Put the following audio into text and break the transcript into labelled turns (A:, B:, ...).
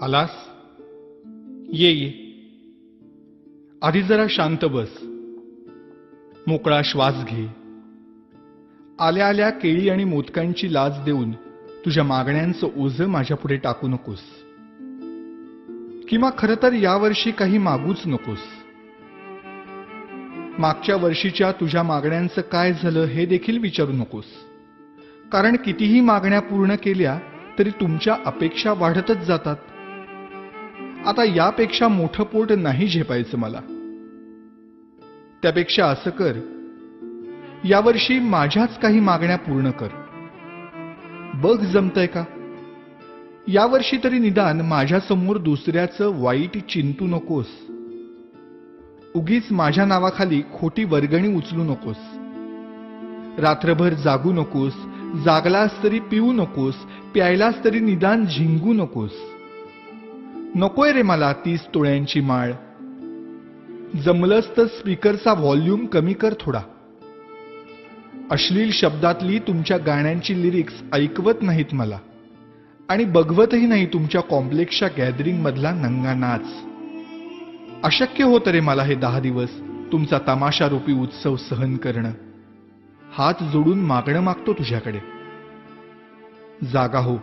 A: आलास ये ये. आधी जरा शांत बस. मोकळा श्वास घे. आल्या आल्या केळी आणि मोदकांची लाज देऊन तुझ्या मागण्यांचं ओझं माझ्या पुढे टाकू नकोस. किंवा खरं तर यावर्षी काही मागूच नकोस. मागच्या वर्षीच्या तुझ्या मागण्यांचं काय झालं हे देखील विचारू नकोस. कारण कितीही मागण्या पूर्ण केल्या तरी तुमच्या अपेक्षा वाढतच जातात. आता यापेक्षा मोठं पोट नाही झेपायचं मला. त्यापेक्षा असं कर. यावर्षी माझ्याच काही मागण्या पूर्ण कर. बघ जमतय का? यावर्षी तरी निदान माझ्यासमोर दुसऱ्याचं वाईट चिंतू नकोस. उगीच माझ्या नावाखाली खोटी वर्गणी उचलू नकोस. रात्रभर जागू नकोस जागलास तरी पिऊ नकोस प्यायलास तरी निदान झिंगू नकोस. नकोय रे मला तीस तुळ्यांची माळ. जमलंच तर स्पीकरचा व्हॉल्यूम कमी कर थोडा. अश्लील शब्दातली तुमच्या गाण्यांची लिरिक्स ऐकवत नाहीत मला. आणि बघवतही नाही तुमच्या कॉम्प्लेक्सच्या गॅदरिंग मधला नंगा नाच अशक्य होतं रे मला हे दहा दिवस तुमचा तमाशा रूपी उत्सव सहन करणं. हात जोडून मागणं मागतो तुझ्याकडे. जागा हो.